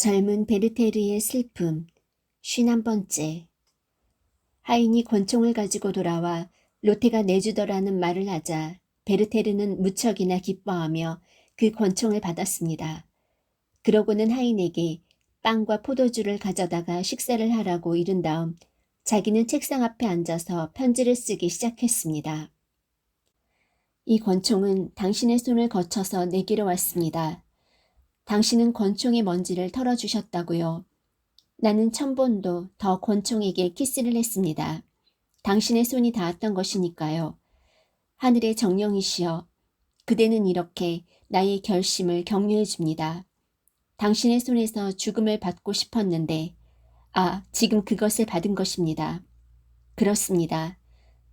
젊은 베르테르의 슬픔, 쉰한 번째. 하인이 권총을 가지고 돌아와 로테가 내주더라는 말을 하자 베르테르는 무척이나 기뻐하며 그 권총을 받았습니다. 그러고는 하인에게 빵과 포도주를 가져다가 식사를 하라고 이른 다음 자기는 책상 앞에 앉아서 편지를 쓰기 시작했습니다. 이 권총은 당신의 손을 거쳐서 내게로 왔습니다. 당신은 권총의 먼지를 털어주셨다고요. 나는 천 번도 더 권총에게 키스를 했습니다. 당신의 손이 닿았던 것이니까요. 하늘의 정령이시여, 그대는 이렇게 나의 결심을 격려해 줍니다. 당신의 손에서 죽음을 받고 싶었는데, 아, 지금 그것을 받은 것입니다. 그렇습니다.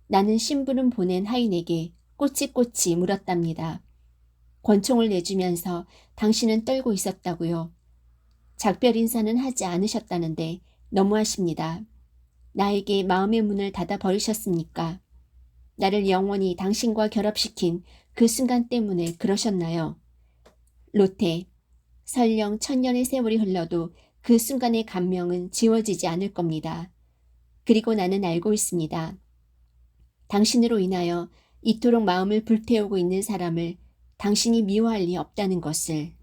나는 심부름 보낸 하인에게 꼬치꼬치 물었답니다. 권총을 내주면서 당신은 떨고 있었다고요. 작별 인사는 하지 않으셨다는데 너무하십니다. 나에게 마음의 문을 닫아 버리셨습니까? 나를 영원히 당신과 결합시킨 그 순간 때문에 그러셨나요? 로테, 설령 천년의 세월이 흘러도 그 순간의 감명은 지워지지 않을 겁니다. 그리고 나는 알고 있습니다. 당신으로 인하여 이토록 마음을 불태우고 있는 사람을 당신이 미워할 리 없다는 것을.